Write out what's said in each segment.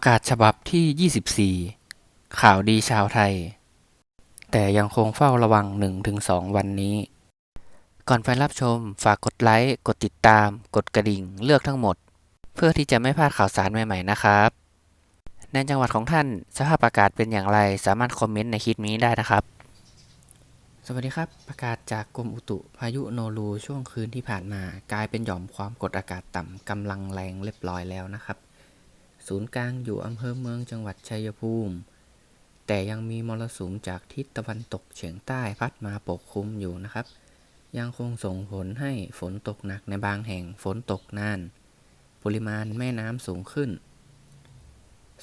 ประกาศฉบับที่ 24 ข่าวดีชาวไทย แต่ยังคงเฝ้าระวัง 1-2 วันนี้ ก่อนไปรับชมฝากกดไลค์ กดติดตาม กดกระดิ่งเลือกทั้งหมด เพื่อที่จะไม่พลาดข่าวสารใหม่ๆนะครับ ในจังหวัดของท่านสภาพอากาศเป็นอย่างไร สามารถคอมเมนต์ในคลิปนี้ได้นะครับ สวัสดีครับ ประกาศจากกรมอุตุพายุโนรูช่วงคืนที่ผ่านมา กลายเป็นหย่อมความกดอากาศต่ำกำลังแรงเรียบร้อยแล้วนะครับ ศูนย์กลางอยู่อำเภอเมืองจังหวัดชัยภูมิ แต่ยังมีมรสุมจากทิศตะวันตกเฉียงใต้พัดมาปกคลุมอยู่นะครับ ยังคงส่งผลให้ฝนตกหนักในบางแห่งฝนตกนาน ปริมาณแม่น้ำสูงขึ้น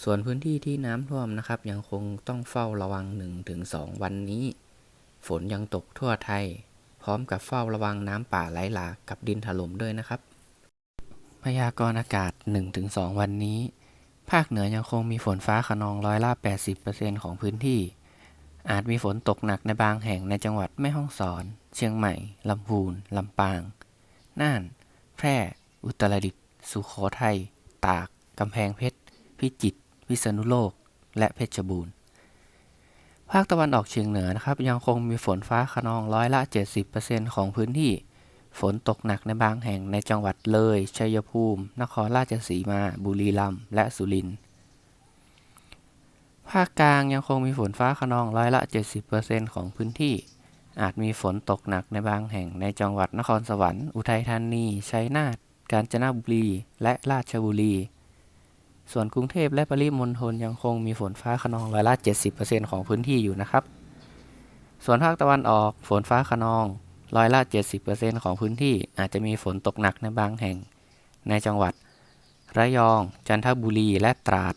ส่วนพื้นที่ที่น้ำท่วมนะครับ ยังคงต้องเฝ้าระวัง 1-2 วันนี้ ฝนยังตกทั่วไทย พร้อมกับเฝ้าระวังน้ำป่าไหลหลากกับดินถล่มด้วยนะครับพยากรณ์อากาศ 1-2 วันนี้ ภาคเหนือยังคงมีฝนฟ้าขนองร้อยละ 80%ของพื้นที่ อาจมีฝนตกหนักในบางแห่งในจังหวัดแม่ฮ่องสอน เชียงใหม่ ลำพูน ลำปาง น่าน แพร่ อุตรดิตถ์ สุโขทัย ตาก กำแพงเพชร พิจิตร พิษณุโลก และเพชรบูรณ์ ภาคตะวันออกเฉียงเหนือนะครับ ยังคงมีฝนฟ้าขนองร้อยละ 70%ของพื้นที่ ฝนตกหนักในบางแห่งในจังหวัดเลย ชัยภูมิ นครราชสีมา บุรีรัมย์ และสุรินทร์ ภาคกลางยังคงมีฝนฟ้าขนองร้อยละ 70%ของพื้นที่ อาจมีฝนตกหนักในบางแห่งในจังหวัดนครสวรรค์ อุทัยธานี ชัยนาท กาญจนบุรี และราชบุรี ส่วนกรุงเทพและปริมณฑลยังคงมีฝนฟ้าขนองร้อยละ 70%ของพื้นที่อยู่นะครับ ส่วนภาคตะวันออกฝนฟ้าขนอง ร้อยละ 70%ของพื้นที่อาจจะมีฝนตกหนักในบางแห่ง ในจังหวัด ระยอง จันทบุรีและตราด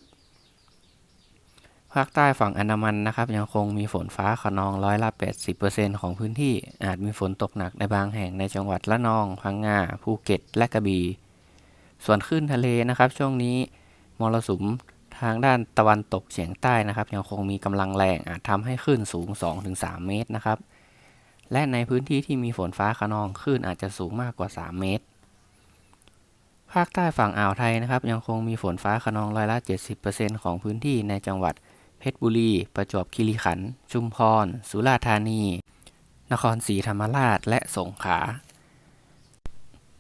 ภาคใต้ฝั่งอันดามันนะครับ ยังคงมีฝนฟ้าขนองร้อยละ 80%ของพื้นที่อาจมีฝนตกหนักในบางแห่งในจังหวัดละนอง พังงา ภูเก็ต และกระบี่ ส่วนคลื่นทะเลนะครับ ช่วงนี้มรสุมทางด้านตะวันตกเฉียงใต้นะครับ ยังคงมีกำลังแรงอาจทำให้คลื่นสูง 2-3 เมตรนะครับ และในพื้นที่ที่มีฝนฟ้าขนองคลื่นอาจจะสูงมากกว่า 3 เมตร ภาคใต้ฝั่งอ่าวไทยนะครับ ยังคงมีฝนฟ้าขนองร้อยละ 70%ของพื้นที่ในจังหวัด เพชรบุรี ประจวบคีรีขันธ์ ชุมพร สุราษฎร์ธานี นครศรีธรรมราช และสงขลา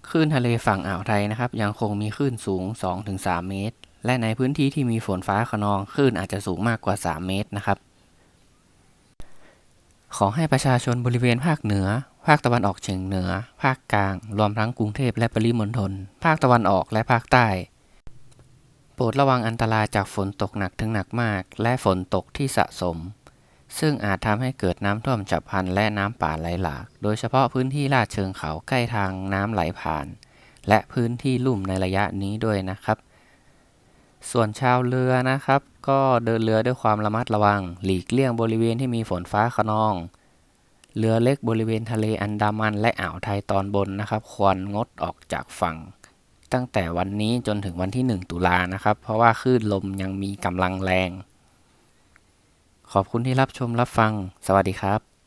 คลื่นทะเลฝั่งอ่าวไทยนะครับ ยังคงมีคลื่นสูง 2-3 เมตร และในพื้นที่ที่มีฝนฟ้าขนองคลื่นอาจจะสูงมากกว่า 3 เมตรนะครับ ขอให้ประชาชนบริเวณภาคเหนือ ภาคตะวันออกเฉียงเหนือ ภาคกลาง รวมทั้งกรุงเทพและปริมณฑล ภาคตะวันออกและภาคใต้ โปรดระวังอันตรายจากฝนตกหนักถึงหนักมาก และฝนตกที่สะสม ซึ่งอาจทำให้เกิดน้ำท่วมฉับพลันและน้ำป่าไหลหลาก โดยเฉพาะพื้นที่ลาดเชิงเขาใกล้ทางน้ำไหลผ่าน และพื้นที่ลุ่มในระยะนี้ด้วยนะครับ ส่วนชาวเรือนะครับ ก็เดินเรือด้วยความระมัดระวัง หลีกเลี่ยงบริเวณที่มีฝนฟ้าขนอง เรือเล็กบริเวณทะเลอันดามันและอ่าวไทยตอนบนนะครับ ควรงดออกจากฝั่ง ตั้งแต่วันนี้จนถึงวันที่ 1 ตุลานะครับ เพราะว่าคลื่นลมยังมีกำลังแรง ขอบคุณที่รับชมรับฟัง สวัสดีครับ